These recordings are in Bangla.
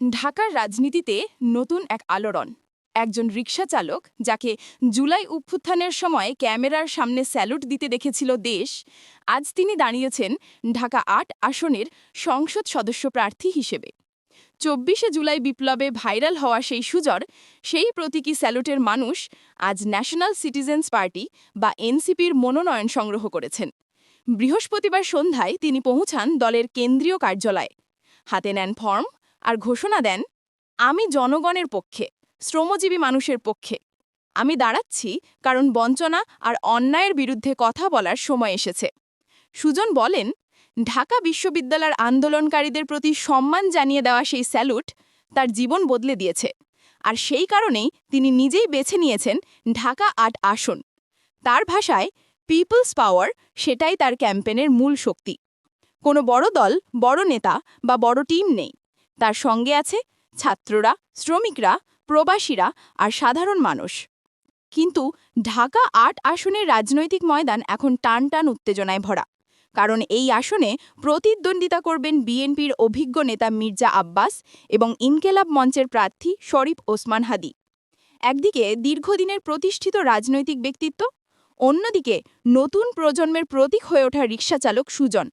ঢাকার রাজনীতিতে নতুন এক আলোড়ন। একজন রিকশা চালক, যাকে জুলাই অভ্যুত্থানের সময় ক্যামেরার সামনে স্যালুট দিতে দেখেছিল দেশ, আজ তিনি দাঁড়িয়েছেন ঢাকা আট আসনের সংসদ সদস্য প্রার্থী হিসেবে। চব্বিশে জুলাই বিপ্লবে ভাইরাল হওয়া সেই সুজর, সেই প্রতীকী স্যালুটের মানুষ আজ ন্যাশনাল সিটিজেন্স পার্টি বা এনসিপির মনোনয়ন সংগ্রহ করেছেন। বৃহস্পতিবার সন্ধ্যায় তিনি পৌঁছান দলের কেন্দ্রীয় কার্যালয়ে। হাতে নেন ফর্ম আর ঘোষণা দেন, আমি জনগণের পক্ষে, শ্রমজীবী মানুষের পক্ষে। আমি দাঁড়াচ্ছি কারণ বঞ্চনা আর অন্যায়ের বিরুদ্ধে কথা বলার সময় এসেছে। সুজন বলেন, ঢাকা বিশ্ববিদ্যালয়ের আন্দোলনকারীদের প্রতি সম্মান জানিয়ে দেওয়া সেই স্যালুট তার জীবন বদলে দিয়েছে। আর সেই কারণেই তিনি নিজেই বেছে নিয়েছেন ঢাকা আট আসন। তার ভাষায়, পিপলস পাওয়ার সেটাই তার ক্যাম্পেনের মূল শক্তি। কোনো বড় দল, বড় নেতা বা বড় টিম নেই। তার সঙ্গে আছে ছাত্ররা, শ্রমিকরা, প্রবাসীরা আর সাধারণ মানুষ। কিন্তু ঢাকা আট আসনের রাজনৈতিক ময়দান এখন টান টান উত্তেজনায় ভরা। কারণ এই আসনে প্রতিদ্বন্দ্বিতা করবেন বিএনপির অভিজ্ঞ নেতা মির্জা আব্বাস এবং ইনকেলাব মঞ্চের প্রার্থী শরীফ ওসমান হাদি। একদিকে দীর্ঘদিনের প্রতিষ্ঠিত রাজনৈতিক ব্যক্তিত্ব, অন্যদিকে নতুন প্রজন্মের প্রতীক হয়ে ওঠা রিকশাচালক সুজন।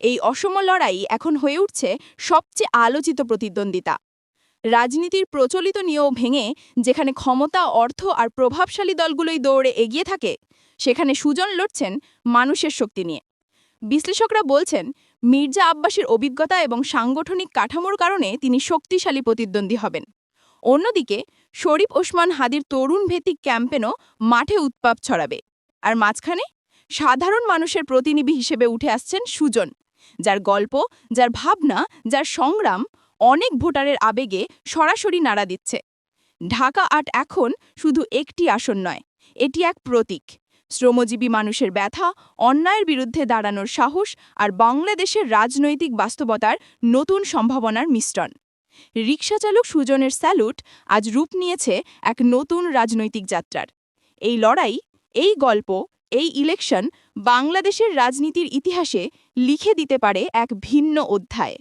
এই অসম লড়াই এখন হয়ে উঠছে সবচেয়ে আলোচিত প্রতিদ্বন্দ্বিতা। রাজনীতির প্রচলিত নিয়ম ভেঙে যেখানে ক্ষমতা, অর্থ আর প্রভাবশালী দলগুলোই দৌড়ে এগিয়ে থাকে, সেখানে সুজন লড়ছেন মানুষের শক্তি নিয়ে। বিশ্লেষকরা বলছেন, মির্জা আব্বাসের অভিজ্ঞতা এবং সাংগঠনিক কাঠামোর কারণে তিনি শক্তিশালী প্রতিদ্বন্দ্বী হবেন। অন্যদিকে, শরীফ ওসমান হাদির তরুণ ভিত্তিক ক্যাম্পেনও মাঠে উৎপাপ ছড়াবে। আর মাঝখানে সাধারণ মানুষের প্রতিনিধি হিসেবে উঠে আসছেন সুজন। যার গল্প, যার ভাবনা, যার সংগ্রাম অনেক ভোটারের আবেগে সরাসরি নাড়া দিচ্ছে। ঢাকা আট এখন শুধু একটি আসন নয়, এটি এক প্রতীক। শ্রমজীবী মানুষের ব্যথা, অন্যায়ের বিরুদ্ধে দাঁড়ানোর সাহস আর বাংলাদেশের রাজনৈতিক বাস্তবতার নতুন সম্ভাবনার মিশ্রণ। রিকশাচালক সুজনের স্যালুট আজ রূপ নিয়েছে এক নতুন রাজনৈতিক যাত্রার। এই লড়াই, এই গল্প এই ইলেকশন বাংলাদেশের রাজনীতির ইতিহাসে লিখে দিতে পারে এক ভিন্ন অধ্যায়।